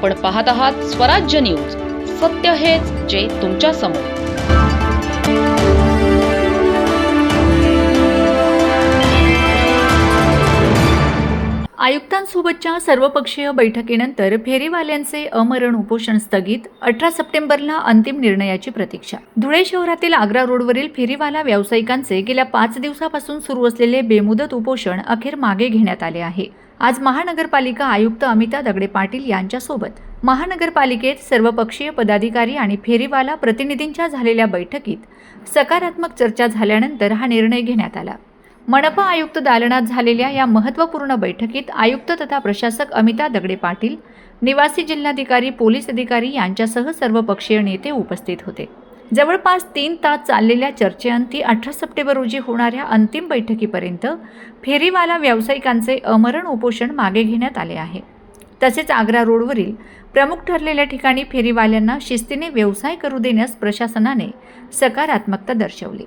आपण पाहत आहात स्वराज्य न्यूज. सत्य हेच जे तुमच्यासमोर. आयुक्तांसोबतच्या सर्वपक्षीय बैठकीनंतर फेरीवाल्यांचे अमरण उपोषण स्थगित अठरा सप्टेंबरला अंतिम निर्णयाची प्रतीक्षा. धुळे शहरातील आग्रा रोडवरील फेरीवाला व्यावसायिकांचे गेल्या पाच दिवसापासून सुरू असलेले बेमुदत उपोषण अखेर मागे घेण्यात आले आहे. आज महानगरपालिका आयुक्त अमिता दगडे पाटील यांच्यासोबत महानगरपालिकेत सर्वपक्षीय पदाधिकारी आणि फेरीवाला प्रतिनिधींच्या झालेल्या बैठकीत सकारात्मक चर्चा झाल्यानंतर हा निर्णय घेण्यात आला. मनपा आयुक्त दालनात झालेल्या या महत्त्वपूर्ण बैठकीत आयुक्त तथा प्रशासक अमिता दगडे पाटील निवासी जिल्हाधिकारी पोलीस अधिकारी यांच्यासह सर्वपक्षीय नेते उपस्थित होते. जवळपास तीन तास चाललेल्या चर्चेअंती अठरा सप्टेंबर रोजी होणाऱ्या अंतिम बैठकीपर्यंत फेरीवाला व्यावसायिकांचे अमरण उपोषण मागे घेण्यात आले आहे. तसेच आग्रा रोडवरील प्रमुख ठरलेल्या ठिकाणी फेरीवाल्यांना शिस्तीने व्यवसाय करू देण्यास प्रशासनाने सकारात्मकता दर्शवली.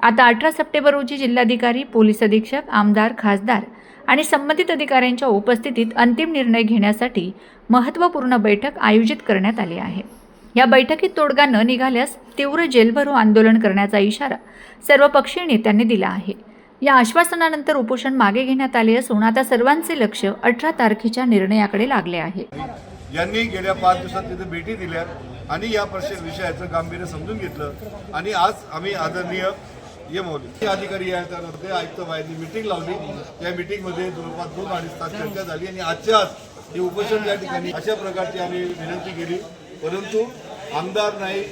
आता अठरा सप्टेंबर रोजी जिल्हाधिकारी पोलीस अधीक्षक आमदार खासदार आणि संबंधित अधिकाऱ्यांच्या उपस्थितीत अंतिम निर्णय घेण्यासाठी महत्त्वपूर्ण बैठक आयोजित करण्यात आली आहे. या बैठकीत तोडगा न निघाल्यास तीव्र जेलभरो आंदोलन करण्याचा इशारा सर्व पक्षीय नेत्यांनी दिला आहे. या आश्वासनानंतर उपोषण मागे घेण्यात आले असून आता सर्वांचे लक्ष अठरा तारखेच्या निर्णयाकडे लागले आहे. यांनी गेल्या पाच दिवसात तिथे भेटी दिल्या आणि या प्रश्न विषयाचं गांभीर्य समजून घेतलं आणि आज आम्ही आदरणीय ये अधिकारी या आयुक्त बाहेरनी मिटिंग लावली. त्या मिटिंगमध्ये जवळपास दोन अडीच तास चर्चा झाली आणि आजच्या आज हे उपोषण या ठिकाणी अशा प्रकारची आम्ही विनंती केली. परंतु आमदार नाही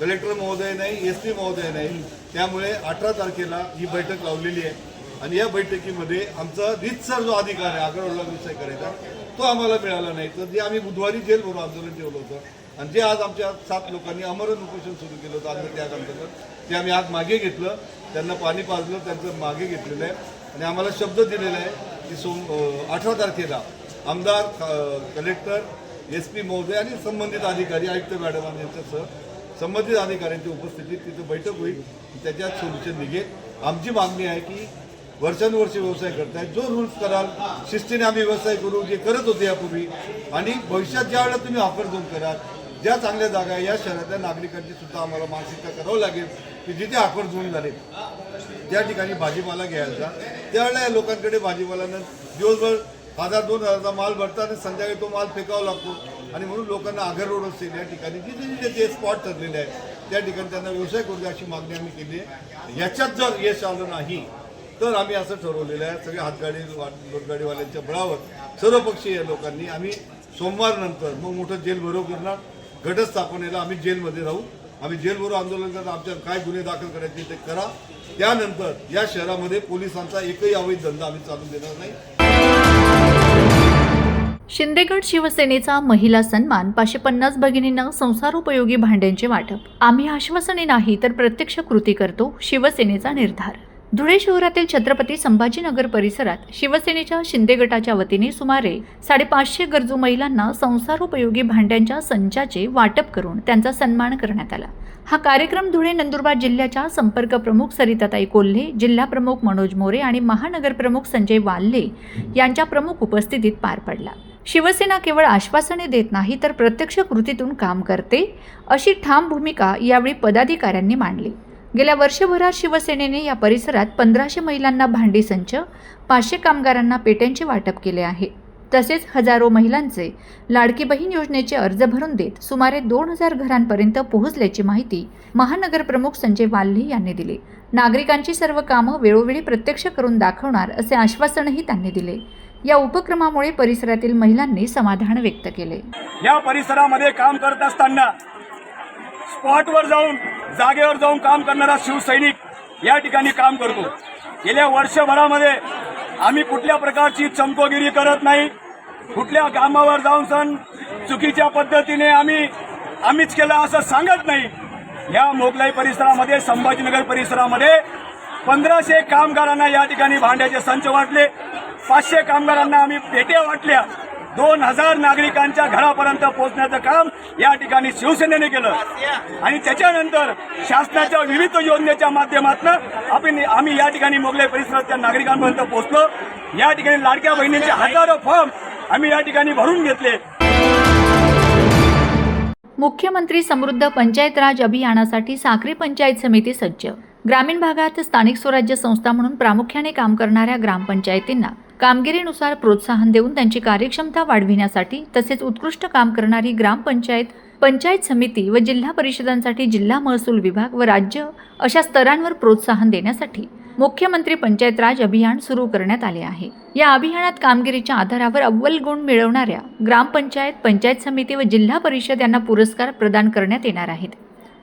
कलेक्टर महोदय नाही एस पी महोदय नाही. त्यामुळे अठरा तारखेला ही बैठक लावलेली आहे. आणि या बैठकीमध्ये आमचा रितसर जो अधिकार आहे आग्रह विषय करायचा तो आम्हाला मिळाला नाही. तर जे आम्ही बुधवारी जेल भरून आंदोलन ठेवलं होतं आणि जे आज आमच्या सात लोकांनी अमरण उपोषण सुरू केलं होतं आम्ही त्या अंतर्गत ते आम्ही आज मागे घेतलं. त्यांना पाणी पाजलं त्यांचं मागे घेतलेलं आहे. आणि आम्हाला शब्द दिलेला आहे की सोम अठरा तारखेला आमदार कलेक्टर एस पी महोदय आणि संबंधित अधिकारी आयुक्त मॅडम आणि यांच्यासह संबंधित अधिकाऱ्यांची उपस्थितीत तिथं बैठक होईल. त्याच्यात सोल्युशन निघेल. आमची मागणी आहे की वर्षानुवर्षे व्यवसाय करतायत जो रूल्स कराल शिस्तीने आम्ही व्यवसाय करू जे करत होते यापूर्वी. आणि भविष्यात ज्या वेळेला तुम्ही ऑफर झोन कराल ज्या चांगल्या जागा आहे या शहरातल्या नागरिकांची सुद्धा आम्हाला मानसिकता करावं लागेल की जिथे ऑफर झोन झाले. त्या ठिकाणी भाजीपाला घ्यायचा त्यावेळेला या लोकांकडे भाजीपाल्यानं दिवसभर हजार दोन हजारचा माल भरतात आणि संध्याकाळी तो माल फेकावा लागतो. आणि म्हणून लोकांना आगर रोड असेल या ठिकाणी. जिथे जिथे ते स्पॉट ठरलेले आहेत त्या ठिकाणी त्यांना व्यवसाय करू द्या अशी मागणी आम्ही केली आहे. याच्यात जर यश आलं नाही तर आम्ही असं ठरवलेलं आहे सगळ्या हातगाडी लोटगाडीवाल्यांच्या बळावर सर्वपक्षीय लोकांनी आम्ही सोमवारनंतर मग मोठं जेल भरो करणार. घटस्थापनेला आम्ही जेलमध्ये राहू. आम्ही जेलभरो आंदोलन करता आमच्यावर काय गुन्हे दाखल करायचे ते करा. त्यानंतर या शहरामध्ये पोलिसांचा एकही अवैध धंदा आम्ही चालू देणार नाही. शिंदेगड शिवसेनेचा महिला सन्मान पाचशे पन्नास भगिनींना संसारोपयोगी भांड्यांचे वाटप. आम्ही आश्वासने नाही तर प्रत्यक्ष कृती करतो शिवसेनेचा निर्धार. धुळे शहरातील छत्रपती संभाजीनगर परिसरात शिवसेनेच्या शिंदे गटाच्या वतीने सुमारे साडेपाचशे गरजू महिलांना संसारोपयोगी भांड्यांच्या संचाचे वाटप करून त्यांचा सन्मान करण्यात आला. हा कार्यक्रम धुळे नंदुरबार जिल्ह्याच्या संपर्क प्रमुख सरिताताई कोल्हे जिल्हा प्रमुख मनोज मोरे आणि महानगर प्रमुख संजय वाल्हे यांच्या प्रमुख उपस्थितीत पार पडला. शिवसेना केवळ आश्वासने देत नाही तर प्रत्यक्ष कृतीतून काम करते अशी ठाम भूमिका यावेळी पदाधिकाऱ्यांनी मांडली. गेल्या वर्षभरात शिवसेनेने या परिसरात पंधराशे महिलांना भांडी संच पाचशे कामगारांना पेट्यांचे वाटप केले आहे. तसेच हजारो महिलांचे लाडकी बहीण योजनेचे अर्ज भरून देत सुमारे दोन हजार घरांपर्यंत पोहोचल्याची माहिती महानगर प्रमुख संजय वाल्हे यांनी दिली. नागरिकांची सर्व कामं वेळोवेळी प्रत्यक्ष करून दाखवणार असे आश्वासनही त्यांनी दिले. या उपक्रमामुळे परिसरातील महिलांनी समाधान व्यक्त केले. या परिसरामध्ये काम करत असताना स्पॉटवर जाऊन जागेवर जाऊन काम करणारा शिवसैनिक या ठिकाणी काम करतो. गेल्या वर्षभरामध्ये आम्ही कुठल्या प्रकारची चमकोगिरी करत नाही. कुठल्या कामावर जाऊन सण चुकीच्या पद्धतीने आम्ही आम्हीच केलं असं सांगत नाही. या मोगलाई परिसरामध्ये संभाजीनगर परिसरामध्ये पंधराशे कामगारांना या ठिकाणी भांड्याचे संच वाटले. पाचशे कामगारांना आम्ही पेट्या वाटल्या. दोन हजार नागरिकांच्या घरापर्यंत पोहोचण्याचं काम या ठिकाणी शिवसेनेने केलं. आणि त्याच्यानंतर शासनाच्या विविध योजनेच्या माध्यमातून आपण आम्ही या ठिकाणी मोगले परिसरातल्या नागरिकांपर्यंत पोहोचलो. या ठिकाणी लाडक्या बहिणींचे हजारो फॉर्म आम्ही या ठिकाणी भरून घेतले. मुख्यमंत्री समृद्ध पंचायत राज अभियानासाठी साखरी पंचायत समिती सज्ज ग्रामीण भागात स्थानिक स्वराज्य संस्था म्हणून प्रामुख्याने काम करणाऱ्या ग्रामपंचायतींना कामगिरीनुसार प्रोत्साहन देऊन त्यांची कार्यक्षमता वाढविण्यासाठी तसेच उत्कृष्ट काम करणारी ग्रामपंचायत पंचायत समिती व जिल्हा परिषदांसाठी जिल्हा महसूल विभाग व राज्य अशा स्तरांवर प्रोत्साहन देण्यासाठी मुख्यमंत्री पंचायत राज अभियान सुरू करण्यात आले आहे. या अभियानात कामगिरीच्या आधारावर अव्वल गुण मिळवणाऱ्या ग्रामपंचायत पंचायत समिती व जिल्हा परिषद यांना पुरस्कार प्रदान करण्यात येणार आहेत.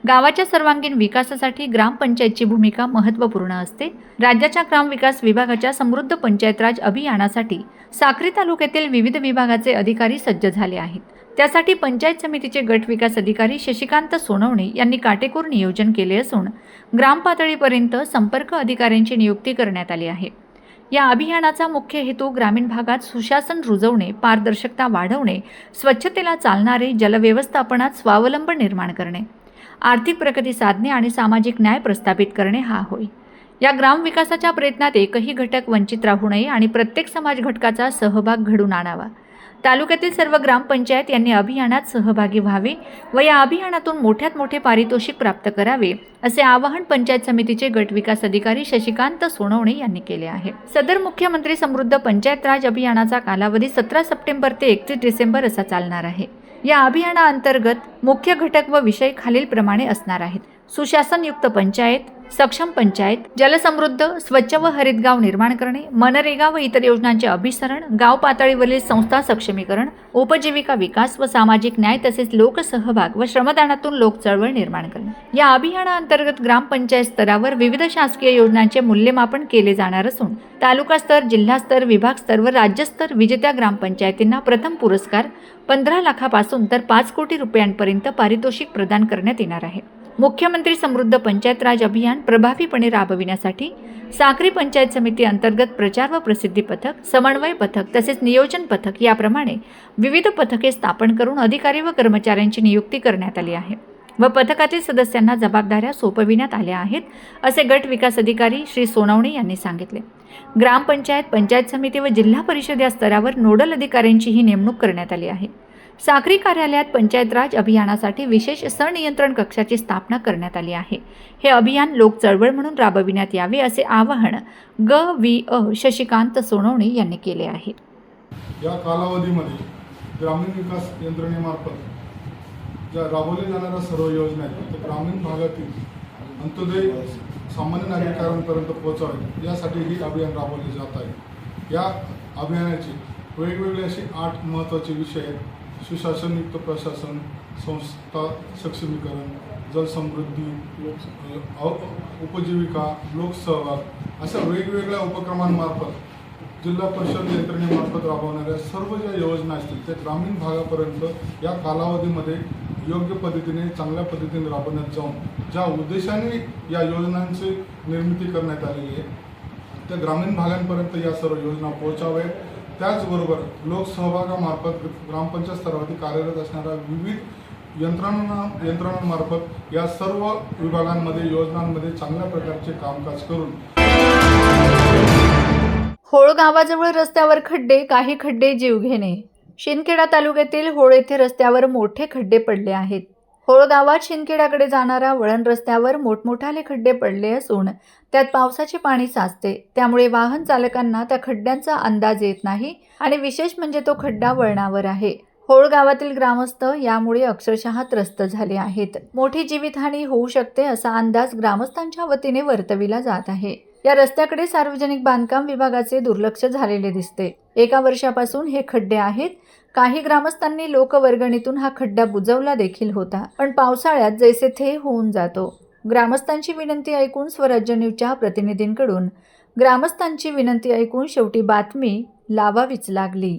गावाच्या सर्वांगीण विकासासाठी ग्रामपंचायतची भूमिका महत्त्वपूर्ण असते. राज्याच्या ग्रामविकास विभागाच्या समृद्ध पंचायत राज अभियानासाठी साक्री तालुक्यातील विविध विभागाचे अधिकारी सज्ज झाले आहेत. त्यासाठी पंचायत समितीचे गट विकास अधिकारी शशिकांत सोनवणे यांनी काटेकोर नियोजन केले असून ग्रामपातळीपर्यंत संपर्क अधिकाऱ्यांची नियुक्ती करण्यात आली आहे. या अभियानाचा मुख्य हेतू ग्रामीण भागात सुशासन रुजवणे पारदर्शकता वाढवणे स्वच्छतेला चालणारे जलव्यवस्थापनात स्वावलंबन निर्माण करणे. आर्थिक प्रगती साधणे आणि सामाजिक न्याय प्रस्थापित करणे हा होय. या ग्रामविकासाच्या प्रयत्नात एकही घटक वंचित राहू नये आणि प्रत्येक समाज घटकाचा सहभाग घडून आणावा. तालुक्यातील सर्व ग्रामपंचायत यांनी अभियानात सहभागी व्हावे व या अभियानातून मोठ्यात मोठे पारितोषिक प्राप्त करावे असे आवाहन पंचायत समितीचे गट विकास अधिकारी शशिकांत सोनवणे यांनी केले आहे. सदर मुख्यमंत्री समृद्ध पंचायत राज अभियानाचा कालावधी सतरा सप्टेंबर ते एकतीस डिसेंबर असा चालणार आहे. या अभियानाअंतर्गत मुख्य घटक व विषय खालीलप्रमाणे असणार आहेत. सुशासनयुक्त पंचायत सक्षम पंचायत जलसमृद्ध स्वच्छ व हरित गाव निर्माण करणे मनरेगा व इतर योजनांचे अभिसरण गाव पातळीवरील संस्था सक्षमीकरण उपजीविका विकास व सामाजिक न्याय तसेच लोकसहभाग व श्रमदानातून लोक चळवळ निर्माण करणे. या अभियानाअंतर्गत ग्रामपंचायत स्तरावर विविध शासकीय योजनांचे मूल्यमापन केले जाणार असून तालुका स्तर जिल्हा स्तर विभाग स्तर व राज्यस्तर विजेत्या ग्रामपंचायतींना प्रथम पुरस्कार पंधरा लाखापासून तर पाच कोटी रुपयांपर्यंत पारितोषिक प्रदान करण्यात येणार आहे. मुख्यमंत्री समृद्ध पंचायत राज अभियान प्रभावीपणे राबविण्यासाठी साक्री पंचायत समिती अंतर्गत प्रचार व प्रसिद्धी पथक समन्वय पथक तसेच नियोजन पथक याप्रमाणे विविध पथके स्थापन करून अधिकारी व कर्मचाऱ्यांची नियुक्ती करण्यात आली आहे व पथकातील सदस्यांना जबाबदाऱ्या सोपविण्यात आल्या आहेत असे गट विकास अधिकारी श्री सोनवणे यांनी सांगितले. ग्रामपंचायत पंचायत समिती व जिल्हा परिषद या स्तरावर नोडल अधिकाऱ्यांचीही नेमणूक करण्यात आली आहे. साक्री कार्यालयात पंचायत राज अभियानासाठी विशेष सनियंत्रण कक्षाची स्थापना करण्यात आली आहे. हे अभियान लोक चळवळ म्हणून राबविण्यात यावे असे आवाहन ग वी अ शशिकांत सोनवणे यांनी केले आहे. या कालावधीमध्ये ग्रामीण विकास यंत्रणेमार्फत ज्या राबवल्या जाणाऱ्या सर्व योजना आहेत त्या ग्रामीण भागातील अंत्योदय सामान्य नागरिकांपर्यंत पोहोचावे यासाठी ही अभियान राबवले जात आहे. या अभियानाचे वेगवेगळे असे आठ महत्त्वाचे विषय आहेत. सुशासनयुक्त प्रशासन संस्था सक्षमीकरण जलसमृद्धी उपजीविका लोकसहभाग अशा वेगवेगळ्या उपक्रमांमार्फत जिल्हा परिषद यंत्रणेमार्फत राबवणाऱ्या सर्व ज्या योजना असतील त्या ग्रामीण भागापर्यंत या कालावधीमध्ये योग्य पद्धतीने चांगल्या पद्धतीने राबवण्यात जाऊन ज्या उद्देशाने या योजनांची निर्मिती करण्यात आलेली आहे त्या ग्रामीण भागांपर्यंत या सर्व योजना पोहोचाव्यात. त्याचबरोबर लोकसहभागामार्फत ग्रामपंचायत स्तरावरती कार्यरत असणाऱ्या विविध यंत्रणांना यंत्रणांमार्फत या सर्व विभागांमध्ये योजनांमध्ये चांगल्या प्रकारचे कामकाज करून होळ गावाजवळ रस्त्यावर खड्डे काही खड्डे जीवघेणे शिंदखेडा तालुक्यातील होळ येथे रस्त्यावर मोठे खड्डे पडले आहेत. होळ गावात शिंदखेड्याकडे जाणाऱ्या वळण रस्त्यावर मोठमोठाले खड्डे पडले असून त्यात पावसाचे पाणी साचते. त्यामुळे वाहन चालकांना त्या खड्ड्यांचा अंदाज येत नाही आणि विशेष म्हणजे तो खड्डा वळणावर आहे. होळ गावातील ग्रामस्थ यामुळे अक्षरशः त्रस्त झाले आहेत. मोठी जीवितहानी होऊ शकते असा अंदाज ग्रामस्थांच्या वतीने वर्तविला जात आहे. या रस्त्याकडे सार्वजनिक बांधकाम विभागाचे दुर्लक्ष झालेले दिसते. एका वर्षापासून हे खड्डे आहेत. काही ग्रामस्थांनी लोकवर्गणीतून हा खड्डा बुजवला देखील होता पण पावसाळ्यात जैसे थे होऊन जातो. ग्रामस्थांची विनंती ऐकून स्वराज्य न्यूजच्या प्रतिनिधींकडून ग्रामस्थांची विनंती ऐकून शेवटी बातमी लावावीच लागली.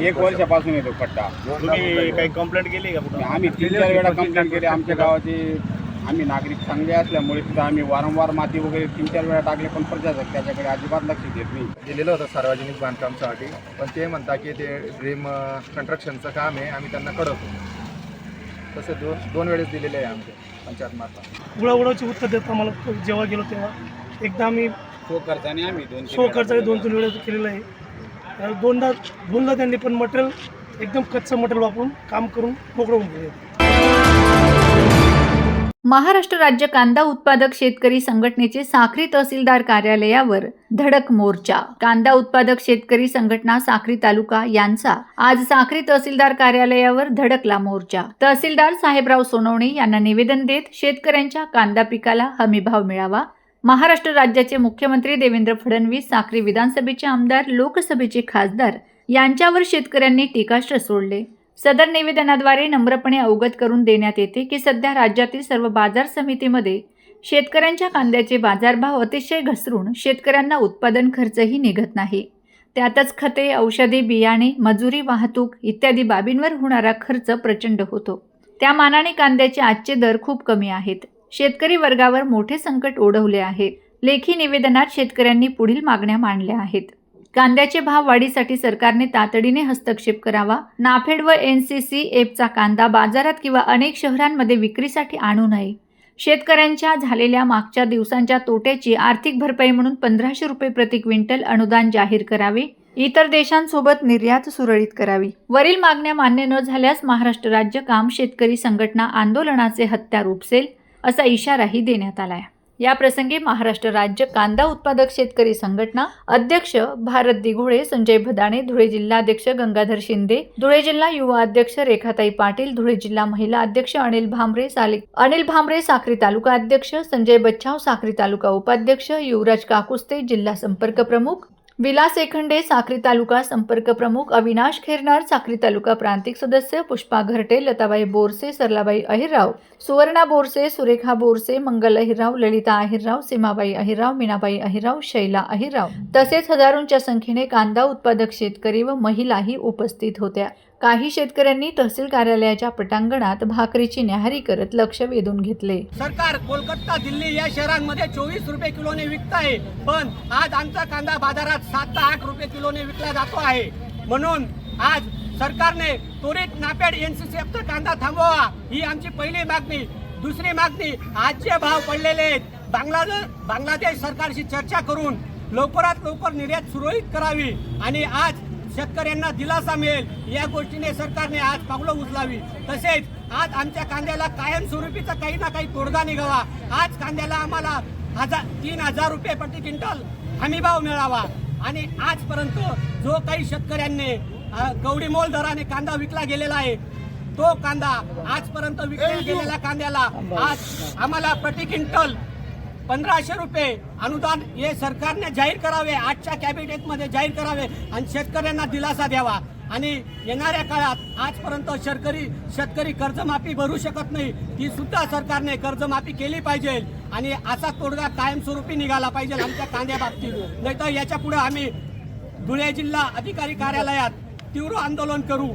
एक वर्षापासून येतो खड्डा. तुम्ही काही कंप्लेंट केली का आम्ही तीन चार वेळा कंप्लेंट केली. आमच्या गावाचे आम्ही नागरिक चांगले असल्यामुळे तिथं आम्ही वारंवार माती वगैरे तीन चार वेळा टाकले पण प्रशासक त्याच्याकडे अजिबात लक्ष देत नाही. दिलेलं होतं सार्वजनिक बांधकामसाठी पण ते म्हणता की ते ड्रीम कंस्ट्रक्शनचं काम आहे आम्ही त्यांना कळवतो. तसे दोन दोन वेळेस दिलेले आहे आमचे पंचायत मार्फत. उडाउडाची उत्तर देत आम्हाला जेव्हा गेलो तेव्हा. एकदा आम्ही सो खर्चाने आम्ही दोन सो खर्चाने दोन तीन वेळेस केलेलं आहे. तर दोनदा दोनदा त्यांनी पण मटेरियल एकदम कच्चं मटेरियल वापरून काम करून मोकळं होऊन गेले. महाराष्ट्र राज्य कांदा उत्पादक शेतकरी संघटनेचे साखरी तहसीलदार कार्यालयावर धडक मोर्चा. कांदा उत्पादक शेतकरी संघटना साखरी तालुका यांचा आज साखरी तहसीलदार कार्यालयावर धडकला मोर्चा. तहसीलदार साहेबराव सोनवणे यांना निवेदन देत शेतकऱ्यांच्या कांदा पिकाला हमीभाव मिळावा. महाराष्ट्र राज्याचे मुख्यमंत्री देवेंद्र फडणवीस साखरी विधानसभेचे आमदार लोकसभेचे खासदार यांच्यावर शेतकऱ्यांनी टीकास्त्र सोडले. सदर निवेदनाद्वारे नम्रपणे अवगत करून देण्यात येते की सध्या राज्यातील सर्व बाजार समितीमध्ये शेतकऱ्यांच्या कांद्याचे बाजारभाव अतिशय घसरून शेतकऱ्यांना उत्पादन खर्चही निघत नाही. त्यातच खते औषधे बियाणे मजुरी वाहतूक इत्यादी बाबींवर होणारा खर्च प्रचंड होतो. त्या मानाने कांद्याचे आजचे दर खूप कमी आहेत. शेतकरी वर्गावर मोठे संकट ओढवले आहे. लेखी निवेदनात शेतकऱ्यांनी पुढील मागण्या मांडल्या आहेत. कांद्याचे भाव वाढीसाठी सरकारने तातडीने हस्तक्षेप करावा. नाफेड व एन सी सी एफचा कांदा बाजारात किंवा अनेक शहरांमध्ये विक्रीसाठी आणू नये. शेतकऱ्यांच्या झालेल्या मागच्या दिवसांच्या तोट्याची आर्थिक भरपाई म्हणून पंधराशे रुपये प्रति क्विंटल अनुदान जाहीर करावे. इतर देशांसोबत निर्यात सुरळीत करावी. वरील मागण्या मान्य न झाल्यास महाराष्ट्र राज्य काम शेतकरी संघटना आंदोलनाचे हत्यार उपसेल असा इशाराही देण्यात आलाय. आहे प्रसंगी महाराष्ट्र राज्य कांदा उत्पादक शेतकरी संघटना अध्यक्ष भारत दिघोळे संजय भदाणे धुळे जिल्हाध्यक्ष गंगाधर शिंदे धुळे जिल्हा युवा अध्यक्ष रेखाताई पाटील धुळे जिल्हा महिला अध्यक्ष अनिल भांबरे साले अनिल भांबरे साक्री तालुका अध्यक्ष संजय बच्छाव साक्री तालुका उपाध्यक्ष युवराज काकुस्ते जिल्हा संपर्क प्रमुख विलास एखंडे साक्री तालुका संपर्क प्रमुख अविनाश खेरनार साक्री तालुका प्रांतिक सदस्य पुष्पा घरटे लताबाई बोरसे सरलाबाई अहिरराव सुवर्णा बोरसे सुरेखा बोरसे मंगल अहिरराव ललिता अहिरराव सीमाबाई अहिरराव मीनाबाई अहिरराव शैला अहिरराव. तसेच हजारोंच्या संख्येने कांदा उत्पादक शेतकरी व महिलाही उपस्थित होत्या. काही शेतकऱ्यांनी तहसील कार्यालयाच्या पटांगणात भाकरीची न्याहारी करत लक्ष वेधून घेतले. सरकार कोलकाता दिल्ली या शहरांमध्ये चोवीस रुपये किलोने विकत आहे पण आज आमचा कांदा बाजारात सात ते आठ रुपये किलोने विकला जातो आहे. म्हणून आज सरकारने त्वरित नापेड एनसीसीएफचा कांदा थांबवा. ही आमची पहिली मागणी. दुसरी मागणी आजचे भाव पडलेले आहेत. बांगलादेश बांगलादेश सरकारशी चर्चा करून लवकरात लवकर निर्यात सुरळीत करावी. आणि आज शेतकऱ्यांना दिलासा मिळेल या गोष्टीने सरकारने आज पावलं उचलावी. तसेच आज आमच्या कांद्याला कायमस्वरूपीचा काही ना काही तोडगा निघावा. आज कांद्याला आम्हाला हजार तीन हजार रुपये प्रति क्विंटल हमीभाव मिळावा. आणि आजपर्यंत जो काही शेतकऱ्यांनी अ, कवडीमोल दराने कांदा विकला गेलेला आहे तो कांदा आजपर्यंत विकल्या गेलेल्या कांद्याला आज आम्हाला प्रति क्विंटल पंधराशे रुपये अनुदान हे सरकारने जाहीर करावे आजच्या कॅबिनेटमध्ये जाहीर करावे आणि शेतकऱ्यांना दिलासा द्यावा. आणि येणाऱ्या काळात आजपर्यंत शेतकरी शेतकरी कर्जमाफी भरू शकत नाही ती सुद्धा सरकारने कर्जमाफी केली पाहिजे. आणि असा तोडगा कायमस्वरूपी निघाला पाहिजे आमच्या कांद्या बाबतीत. नाही तर याच्यापुढे आम्ही धुळे जिल्हा अधिकारी कार्यालयात तीव्र आंदोलन करू.